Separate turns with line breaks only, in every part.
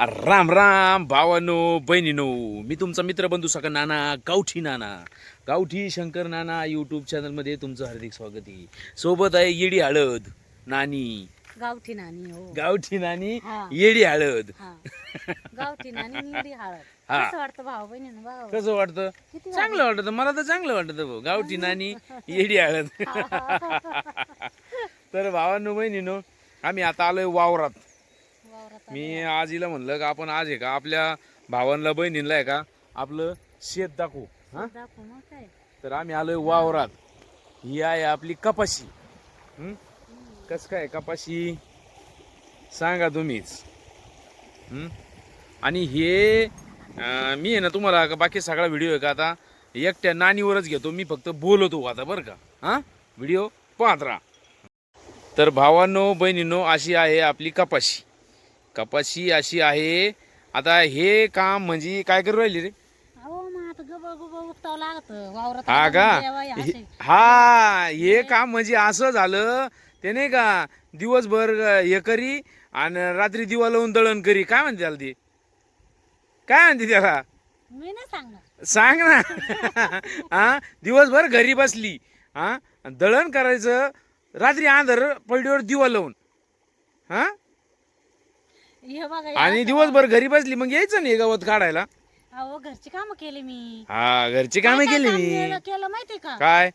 राम राम भावानो बहिणीनो मी तुमचा मित्र बंधू सका नाना गावठी नाना गावठी शंकर नाना यूट्यूब चॅनलमध्ये तुमचं हार्दिक स्वागत आहे. सोबत आहे येडी हळद नानी.
गावठी नानी हो.
गावठी नानी
हा.
येडी हळद.
हा. गावठी नानी हळद.
हा.
कसं वाटतं भाऊ बहिणीनं
कसं वाटतं?
किती
चांगलं वाटतं मला तर चांगलं वाटतं भाऊ. गावठी नानी येडी हळद. तर भावांनो बहिणीनो आम्ही आता आलोय वावरात. मी आज हिला म्हणलं का आपण आज आहे का? आपल्या भावांना बहिणीला आहे का? आपलं शेत दाखवू हा?
दाखव मग काय?
तर आम्ही आलोय वावरात. ही आहे आपली कपाशी. हं? कस काय कपाशी? सांगा तुम्हीच. हं? आणि हे अं, मी आहे ना तुम्हाला का बाकी सगळा व्हिडिओ आहे का आता? एकट्या नानीवरच घेतो मी फक्त बोलतो आता बरं का? हां? व्हिडिओ पाहत राहा. तर भावांनो बहिणींनो अशी आहे आपली कपाशी. कपाशी अशी आहे. आता हे काम म्हणजे काय करू राहिली रे?
अहो मग आता गबळ गुबळ उपटावं लागत. वावरात
हा का?
म्हणजे हे
हे- काम म्हणजे असं झालं ते नाही का दिवसभर हे करी आणि रात्री दिवा लावून दळण करी. काय म्हणते त्याला ती? काय म्हणते त्याला?
मी नाही सांगणार.
सांग ना. हा दिवसभर घरी बसली. हा दळण करायचं रात्री आंधर पडीवर दिवा लावून. हा?
हे बघा
आणि. दिवसभर घरी बसली मग यायचं नाही गवत काढायला?
अहो घरची कामं केली मी.
हा घरची कामे
काय
केली
काम
मी.
केलं- केलं माहितीये का?
काय?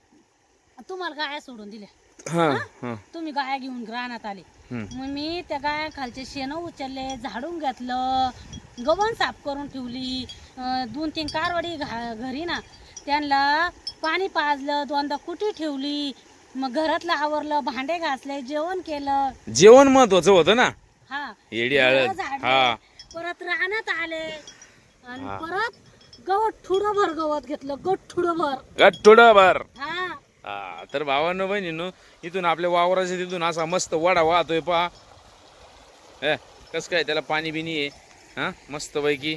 तुम्हाला गाया सोडून दिल्या.
हा हा?
तुम्ही गाया घेऊन रानात आले.
हम्म.
मग मी त्या गाया खालचे शेण उचलले झाडून घेतलं गवण साफ करून ठेवली. अं, दोन तीन कारवडी घा घरी ना त्यांना पाणी पाजलं दोनदा कुटी ठेवली. मग घरातलं आवरलं भांडे घासले जेवण केलं.
जेवण महत्वाचं होतं ना?
हा.
येडी
झाडले,
हा.
परत रानात आले. आणि
हा.
परत गवत ठुडं भर गवत घेतलं. गट ठुडं भर
गट्टुडं बर
हा.
हा तर भावांनो बहिणीनो इथून आपल्या वावराच्या तिथून असा मस्त वडा वाहतोय पहा. ए कस काय त्याला पाणी बिनी आहे? हा मस्त पैकी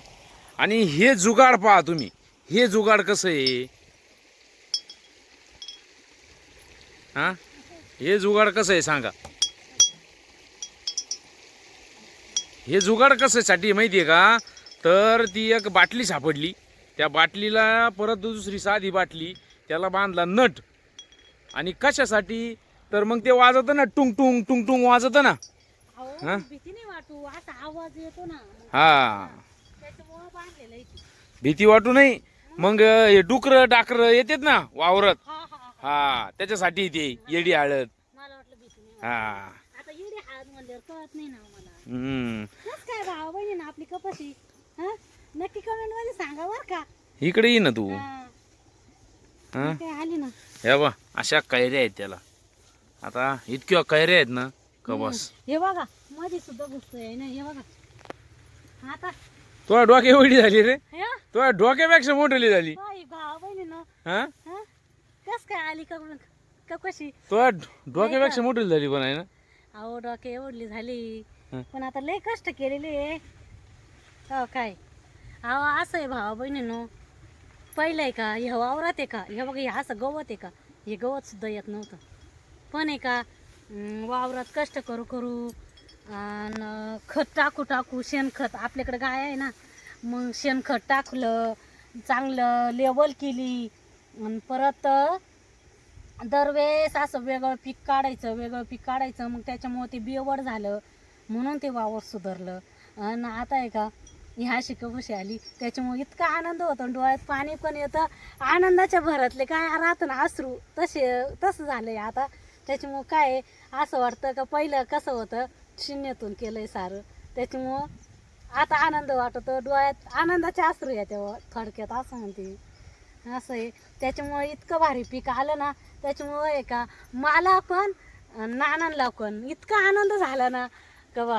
आणि हे जुगाड पहा तुम्ही. हे जुगाड कसं आहे? हा? हे जुगाड कसं आहे सांगा. हे जुगाड कशासाठी माहिती आहे का? तर ती एक बाटली सापडली. त्या बाटलीला परत दुसरी साधी बाटली त्याला बांधला नट. आणि कशासाठी? तर मग ते वाजतं ना टुंग टुंग टुंग टुंग वाजतं ना. हा? हा. भीती वाटू नाही. मग हे डुकर डाकर येतात ना वावरत.
हा
त्याच्यासाठी ते येडी हळद. हा. हम्म.
काय भाव बहिणी ना आपली कपाशी. हा? नक्की कमेंटमध्ये सांगा बर का.
इकडे ये ना तू.
हा.
हा?
काय आली ना.
हे बा अशा कैऱ्या आहेत त्याला. आता इतक्या कैऱ्या आहेत ना का बस
हे बघा मध्ये सुद्धा घुसतोय ना हे बघा. आता
तुला डोक्या एवढी झाली रे.
हे?
तुला डोक्यापेक्षा मोठी झाली.
बाई भाव बहिणी ना.
हा?
हा? कस काय आली का कपाशी?
तुला डोक्यापेक्षा मोठी झाली पण आहे ना.
अहो डोके एवढली झाली. पण आता लय कष्ट केलेले आहे. हो काय? अहो असं आहे भावा बहिणीनो. पहिलं आहे का हे वावरात आहे का? हे बघा हे असं गवत आहे का? हे गवत सुद्धा येत नव्हतं. पण आहे का वावरात कष्ट करू करू आणि खत टाकू टाकू शेणखत आपल्याकडे गाय आहे ना मग शेणखत टाकलं चांगलं लेवल केली आणि परत दरवेळेस असं वेगळं पीक काढायचं वेगळं पीक काढायचं मग त्याच्यामुळे ते बिवड झालं. म्हणून ते वावर सुधारलं. आणि आता आहे का ह्या शिकवशी आली त्याच्यामुळे इतका आनंद होतो आणि डोळ्यात पाणी पण येतं. आनंदाच्या भरातले काय राहतं ना अश्रू तसे तसं झालंय आता. त्याच्यामुळं काय असं वाटतं का पहिलं कसं होतं शून्यातून केलंय सारं. त्याच्यामुळं आता आनंद वाटतो डोळ्यात आनंदाचे अश्रू येते व थोडक्यात असं म्हणते असं आहे. त्याच्यामुळे इतकं भारी पीक आलं ना त्याच्यामुळं आहे का मला पण नानांना पण इतका आनंद झाला ना का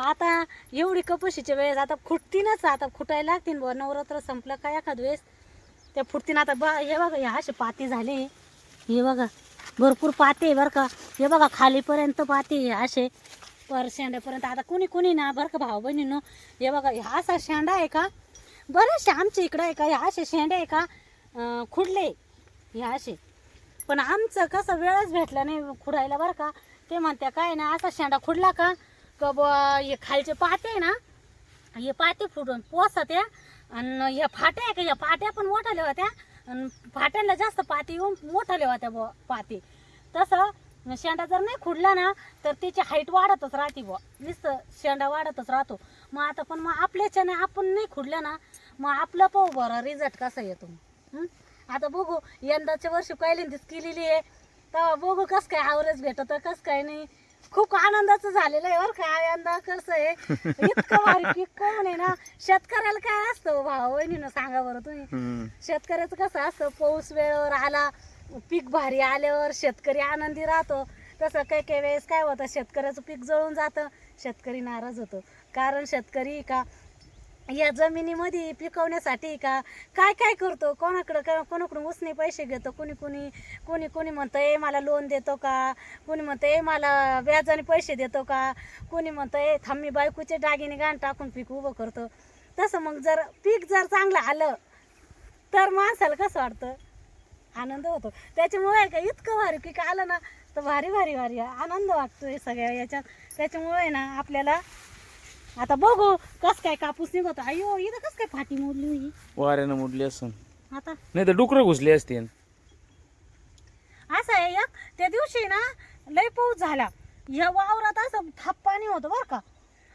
आता एवढी कपाशीच्या वेळेस आता फुटतीनच आता फुटायला लागतील बुवा. नवरात्र संपलं का एखाद वेळेस त्या फुटतीन आता बा हे बघा हे असे पाती झाले. हे बघा भरपूर पाते बरं का. हे बघा खालीपर्यंत पाते हे असे. पर शेंड्यापर्यंत. आता कुणी कुणी ना बरं का भाऊ बहिणीनो हे बघा हा असा शेंडा आहे का? बरेचसे आमच्या इकडं आहे का? हे असे शेंडे आहे का? खुडले हे असे. पण आमचं कसं वेळच भेटला नाही खुडायला बरं का. ते म्हणत्या काय ना असा शेंडा खुडला का? का बुवा हे खालचे पाते आहे ना हे पाते फुटून पोस त्या आणि ह्या फाट्या आहे का ह्या फाट्या पण मोठाल्या होत्या आणि फाट्यांना जास्त पाती येऊन मोठाल्या होत्या बुवा पाती. तसं शेंडा जर नाही खुडला ना तर त्याची हाईट वाढतच राहते बुवा नुसतं शेंडा वाढतच राहतो. मग आता पण मग आपल्याच्याने आपण नाही खुडल्या ना मग आपलं पाहू बरं रिझल्ट कसा येतो. आता बघू यंदाच्या वर्षी पहिल्यांदाच केलेली आहे. तेव्हा बघू कसं काय आवरेज भेटत कसं काय नाही. खूप आनंदाचं झालेलं आहे बरं का. यंदा कसं आहे? इतकं भारी पीक कोण आहे ना? शेतकऱ्याला काय असतं भाऊ? वहिनीनं सांगा बरं तुम्ही. शेतकऱ्याचं कसं असतं? पाऊस वेळेवर आला पीक भारी आल्यावर शेतकरी आनंदी राहतो. तसं काही काही वेळेस काय होतं? शेतकऱ्याचं पीक जळून जातं शेतकरी नाराज होतो. कारण शेतकरी का या जमिनीमध्ये पिकवण्यासाठी का? काय काय करतो? कोणाकडं का कोणाकडून उसने पैसे घेतो? कोणी कोणी कोणी कोणी म्हणतं ए मला लोन देतो का? कोणी म्हणतं ए मला व्याजाने पैसे देतो का? कोणी म्हणतं ए थांबी बायकोचे दागिने गाण टाकून पीक उभं करतो. तसं मग जर पीक जर चांगलं आलं तर माणसाला कसं वाटतं? आनंद होतो. त्याच्यामुळे का इतकं भारी पीक आलं ना तर भारी भारी भारी आनंद वाटतोय सगळ्या याच्यात. त्याच्यामुळे ना आपल्याला आता बघू कस काय कापूस निघतो. अयो इथं कस काय फाटी मोडली होई?
वाऱ्यानं मुडली असं
आता?
नाही तर डुकरं घुसली असते.
असं आहे एक त्या दिवशी ना लय पाऊस झाला. ह्या वावरात असं थाप पाणी होतं बरं का.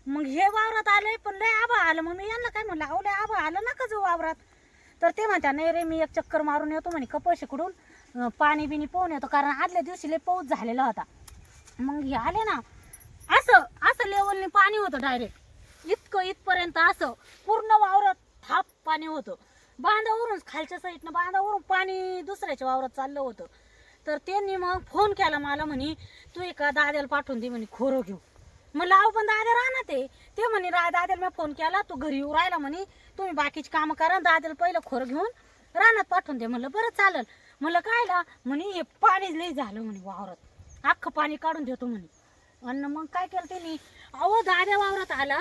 मग हे वावरात आले पण लय आबा आलं. मग मी यांना काय म्हणलं अहो लय आबा आलं नका जाऊ वावरात. तर ते म्हणतात नाही रे मी एक चक्कर मारून येतो म्हणे कपाशी कडून अं, पाणी बिनी पाहून येतो. कारण आदल्या दिवशी लय पाऊस झालेला होता. मग हे आले ना असं असं लेवलने पाणी होतं डायरेक्ट इतकं इथपर्यंत असं पूर्ण वावरात थाप पाणी होतं. बांधावरून खालच्या साईडनं बांधावरून पाणी दुसऱ्याच्या वावरात चाललं होतं. तर त्यांनी मग फोन केला मला म्हणे तू एका दाद्याला पाठवून दे म्हणे खोरं घेऊ. मग अहो पण दाद्या राहणार ते. ते म्हणे रा दाद्याला मी फोन केला तू घरी येऊ राहिला म्हणे. तुम्ही बाकीची कामं करा दाद्याला पहिलं खोरं घेऊन रानात पाठवून दे. म्हणलं बरं चालेल. म्हणलं कायला म्हणे हे पाणी लई झालं म्हणे वावरात. अख्खं पाणी काढून देतो म्हणे. आणि मग काय केलं त्यांनी? अहो दाद्या वावरात आला.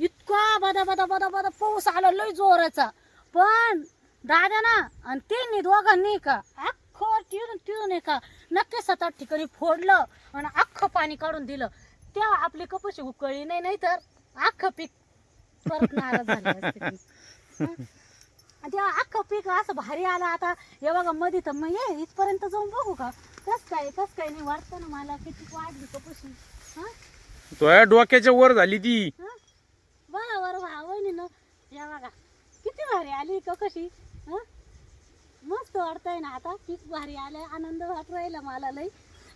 इतका बदा बदा बदा बदा पाऊस आला लय जोराचा. पण दादा ना आणि त्यांनी दोघांनी का अख्खं तिळून तिळून का नक्की सात आठ ठिकाणी फोडलं आणि अख्खं पाणी काढून दिलं. तेव्हा आपली कपाशी उकळली नाही नाही तर अख्खं पीक परत नाराज झाले. हं? तेव्हा अख्खं पीक असं भारी आला आता. हे बघा मध्ये तर मग ये इथपर्यंत जाऊन बघू का? कस काय कस काय नाही वाटतं ना मला किती वाढली कपाशी. हा?
डोक्याच्या वर झाली ती.
हं? बरं बरं भा वहिनीनं या बघा. किती भारी आली का कशी. हं? मस्त वाटतंय ना आता. पीक भारी आलंय. आनंद वाट राहिला मला लई.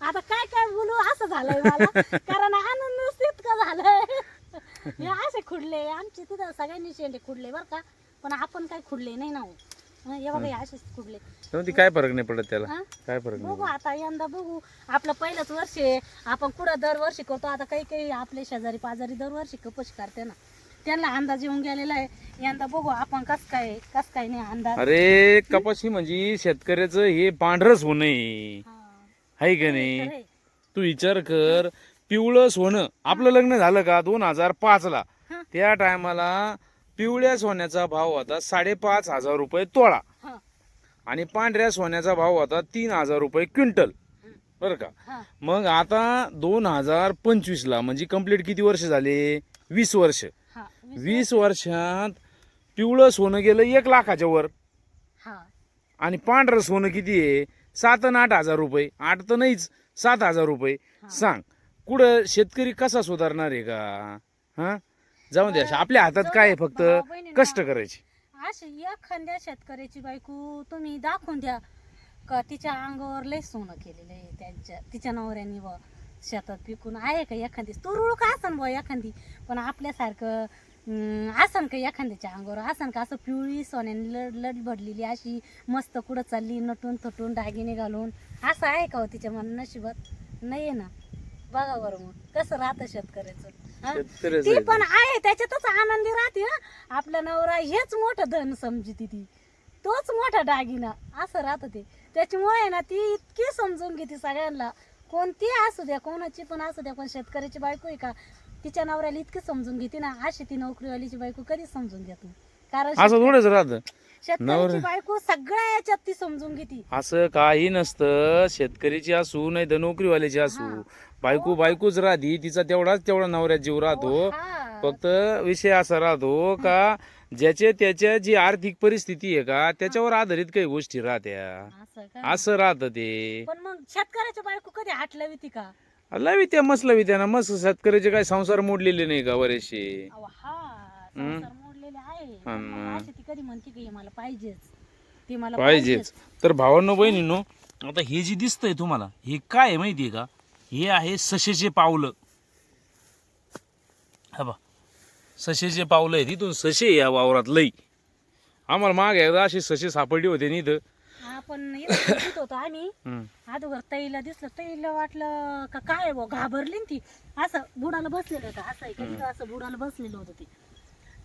आता काय काय बोलू असं झालंय मला. कारण आनंद इतका झालाय. हे असे खुडले. आमचे तिथं सगळ्यांनी शेंडे खुडले बरं का. पण आपण काय खुडले नाही ना हो. हं, हे बघा हे असेच खुडले.
ती काय फरक नाही पडत त्याला? काय फरक नाही
बघू आता यंदा बघू. आपलं पहिलंच वर्ष आहे. आपण कुठं दरवर्षी करतो. आता काही काही आपले शेजारी पाजारी दरवर्षी कपशी करते ना. त्यांना अंदाज येऊन गेलेला आहे. यंदा बघू आपण कस काय कस काय नाही अंदाज.
अरे कपाशी म्हणजे शेतकऱ्याचं हे पांढरं सोनं आहे. हाय का नाही. तू विचार कर पिवळं सोनं आपलं लग्न झालं का? दोन हजार पाच ला. त्या टायमाला पिवळ्या सोन्याचा भाव होता साडेपाच हजार रुपये तोळा. आणि पांढऱ्या सोन्याचा भाव होता तीन हजार रुपये क्विंटल. बरं का? मग आता दोन हजार पंचवीस ला म्हणजे कंप्लीट किती वर्ष झाले? वीस वर्ष.
हा,
वीस वर्षात पिवळं सोनं गेलं एक लाखाच्या वर.
हा.
आणि पांढरं सोनं किती आहे? सात आणि आठ हजार रुपये. आठ तर नाहीच सात हजार रुपये. सांग कुठं शेतकरी कसा सुधारणार आहे का? हा? जाऊन द्या आपल्या हातात काय आहे फक्त कष्ट करायचे.
अशी एखाद्या शेतकऱ्याची बायको तुम्ही दाखवून द्या. का तिच्या अंगावर लय सोनं केलेलं आहे त्यांच्या तिच्या नवऱ्यानी व शेतात पिकून आहे का एखादी? तुरुळ का असन बुवा एखादी. पण आपल्यासारखं अं, असन का एखाद्याच्या अंगावर? असन का असं पिवळी सोन्याने लड लड भरलेली अशी मस्त कुठं चालली नटून थटून दागिने घालून? असं आहे का हो तिच्या मन नशिबात नाही ना. बघा बरं मग कसं राहतं शेतकऱ्याचं हा?
शेतकऱ्याचं
ती
आहे.
पण आहे त्याच्यातच आनंदी राहते हं. आपला नवरा हेच मोठं धन समजते ती. तोच मोठा दागिना असं राहत ते. त्याच्यामुळे ना ती इतकी समजून घेते सगळ्यांना. कोणती असू द्या कोणाची पण असू द्या पण शेतकऱ्याची बायको आहे का तिच्या नवऱ्याला इतकी समजून घेते ना अशी ती नोकरीवालीची बायको कधीच समजून घेत नाही. कारण
असं थोडंच राहतं.
शेतकऱ्याची बायको सगळ्या याच्यात ती समजून घेते.
असं काही नसतं. शेतकरीची असू नाही तर नोकरीवाल्याची असू.
हा.
बायको बायकोच राहती. तिचा तेवढाच तेवढा नवऱ्यात जीव राहतो.
हा.
फक्त विषय असा राहतो का ज्याचे त्याच्या जी आर्थिक परिस्थिती आहे का त्याच्यावर आधारित काही गोष्टी राहत्या.
असं का?
असं राहतं ते.
पण मग शेतकऱ्याची बायको कधी हात लावी का?
लावी त्या मस्त लावी त्या ना. मस्त शेतकऱ्याचे काय संसार मोडलेले नाही का बरेचसे?
अहो, हा संसार मोडलेले आहे. पण मग अशी ती कधी म्हणते की हे मला पाहिजेच. ते मला
पाहिजेच. तर भावांनो बहिणीनो आता हे जे दिसतंय तुम्हाला हे काय आहे माहितीये का? हे आहे सशेचे पावलं. हा बा सशेचे पावलं आहे तिथून सशे या वावरात लई. आम्हाला माग एकदा अशी सशे सापडली होते नि इथं.
पण इथं फिरत होतो आम्ही. अगोदर तईला दिसलं तईला वाटलं का काय बो घाबरली ना ती. असं बुडाला बसलेलं होतं असं तिथं असं बुडाला बसलेलं होतं ती.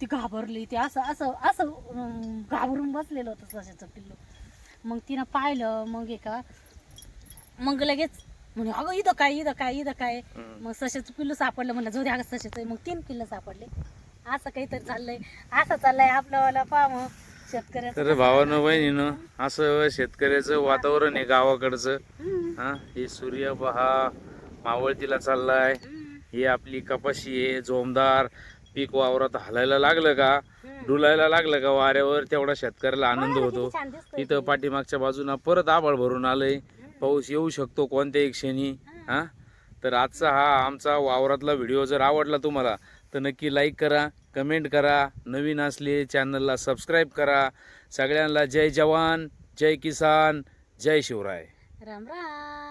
ती घाबरली ती असं असं असं घाबरून बसलेलं होतं सशाचं पिल्लू. मग तिनं पाहिलं मग एका मग लगेच म्हणे अगं इथं काय इथं काय इथं काय? मग सशाचं पिल्लू सापडलं म्हणलं जाऊ दे अगं सशाचं मग तीन पिल्लं सापडले. असं काहीतरी चाललंय. असं चाललंय आपल्यावाला पहा मग शेतकऱ्याचं
तर भावानं बहिणीनं असं शेतकऱ्याचं वातावरण आहे गावाकडचं. हा हे सूर्य पहा मावळतीला चाललाय. ही आपली कपाशी आहे जोमदार. पीक वावरात हलायला लागलं का. डुलायला लागलं का वाऱ्यावर? तेवढा शेतकऱ्याला आनंद होतो. इथं. पाठीमागच्या बाजूला परत आभाळ भरून आलंय. पाऊस येऊ शकतो कोणत्याही क्षणी. हा? तर आजचा हा आमचा वावरातला व्हिडिओ जर आवडला तुम्हाला तर नक्की लाईक करा कमेंट करा नवीन असले चॅनलला सबस्क्राईब करा. सगळ्यांना जय जवान जय किसान जय शिवराय.
राम राम.